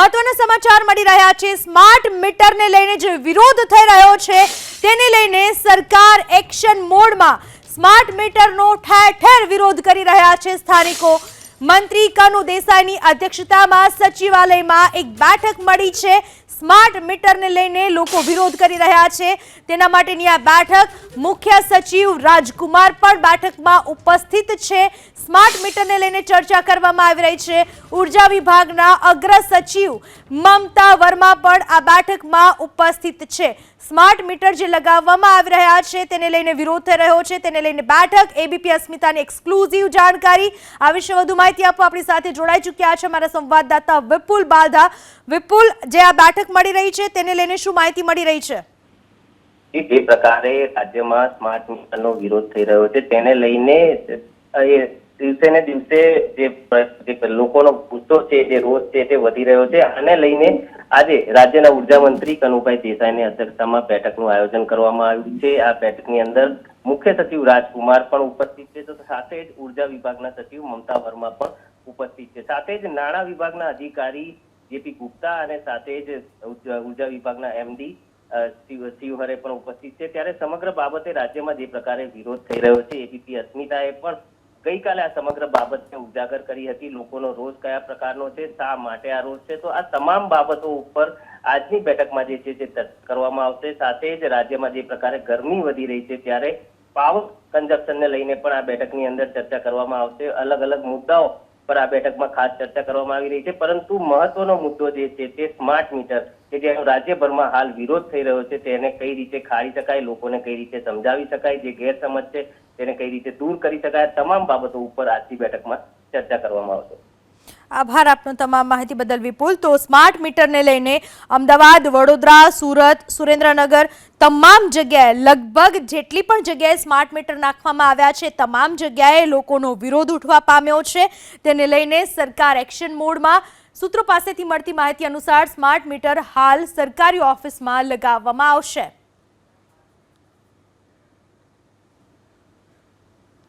મહત્વના સમાચાર મળી રહ્યા છે. સ્માર્ટ મીટરને લઈને જે વિરોધ થઈ રહ્યો છે, તેને લઈને સરકાર એક્શન મોડમાં સ્માર્ટ મીટરનો ઠેર ઠેર વિરોધ કરી રહ્યા છે સ્થાનિકો. મંત્રી કનુ દેસાઈની અધ્યક્ષતામાં સચિવાલયમાં એક બેઠક મળી છે. સ્માર્ટ મીટરને લઈને લોકો વિરોધ કરી રહ્યા છે. તેના માટેની આ બેઠક મુખ્ય સચિવ રાજકુમાર પણ બેઠકમાં ઉપસ્થિત છે. સ્માર્ટ મીટરને લઈને ચર્ચા કરવામાં આવી રહી છે. ઊર્જા વિભાગના અગ્ર સચિવ મમતા વર્મા પણ આ બેઠકમાં ઉપસ્થિત છે. સ્માર્ટ મીટર જે લગાવવામાં આવી રહ્યા છે તેને લઈને વિરોધ થઈ રહ્યો છે. તેને લઈને બેઠક એબીપી અસ્મિતાની એક્સક્લુઝિવ જાણકારી. આ વિશે વધુ માહિતી આપવા આપણી સાથે જોડાઈ ચૂક્યા છે મારા સંવાદદાતા વિપુલ બાધા વિપુલ, જે આ બેઠક મળી રહી છે તેને લઈને શું માહિતી મળી રહી છે? જે પ્રકારે રાજ્યમાં સ્માર્ટ મીટરનો વિરોધ થઈ રહ્યો છે તેને લઈને દિવસે દિવસે જે લોકોનો ગુસ્સો છે, જે રોષ છે, તે વધી રહ્યો છે. આને લઈને આજે રાજ્યના ઊર્જા મંત્રી કનુભાઈ દેસાઈની અધ્યક્ષતામાં બેઠકનું આયોજન કરવામાં આવ્યું છે. આ બેઠકની અંદર મુખ્ય સચિવ રાજકુમાર પણ ઉપસ્થિત છે. તો સાથે જ ઊર્જા વિભાગના સચિવ મમતા વર્મા પણ ઉપસ્થિત છે. સાથે જ નાણાં વિભાગના અધિકારી જેપી ગુપ્તા અને સાથે જ ઊર્જા વિભાગના એમડી શિવ, શિવહરે પણ ઉપસ્થિત છે. ત્યારે સમગ્ર બાબતે રાજ્યમાં જે પ્રકારે વિરોધ થઈ રહ્યો છે એબીપી અસ્મિતાએ પણ ગઈકાલે આ સમગ્ર બાબતને ઉજાગર કરી હતી. લોકોનો રોષ કયા પ્રકારનો છે? શા માટે આ રોષ છે? તો આ તમામ બાબતો ઉપર આજની બેઠકમાં જે છે તે કરવામાં આવશે. સાથે જ રાજ્યમાં જે પ્રકારે ગરમી વધી રહી છે ત્યારે પાવર કન્ઝપ્શનને લઈને પણ આ બેઠકની અંદર ચર્ચા કરવામાં આવશે. અલગ અલગ મુદ્દાઓ પર આ બેઠકમાં ખાસ ચર્ચા કરવામાં આવી રહી છે. પરંતુ મહત્વનો મુદ્દો જે છે તે સ્માર્ટ મીટર કે જેનો રાજ્યભરમાં હાલ વિરોધ થઈ રહ્યો છે, તેને કઈ રીતે ખાળી શકાય, લોકોને કઈ રીતે સમજાવી શકાય, જે ગેરસમજ છે, તેને કઈ રીતે દૂર કરી શકાય તમામ બાબતો ઉપર આજની બેઠકમાં ચર્ચા કરવામાં આવશે. આભાર આપનો તમામ માહિતી બદલ વિપુલ. તો સ્માર્ટ મીટરને લઈને અમદાવાદ, વડોદરા, સુરત, સુરેન્દ્રનગર તમામ જગ્યાએ, લગભગ જેટલી પણ જગ્યાએ સ્માર્ટ મીટર નાખવામાં આવ્યા છે, તમામ જગ્યાએ લોકોનો વિરોધ ઉઠવા પામ્યો છે. તેને લઈને સરકાર એક્શન મોડમાં સૂત્રો પાસેથી મળતી માહિતી અનુસાર સ્માર્ટ મીટર હાલ સરકારી ઓફિસમાં લગાવવામાં આવશે.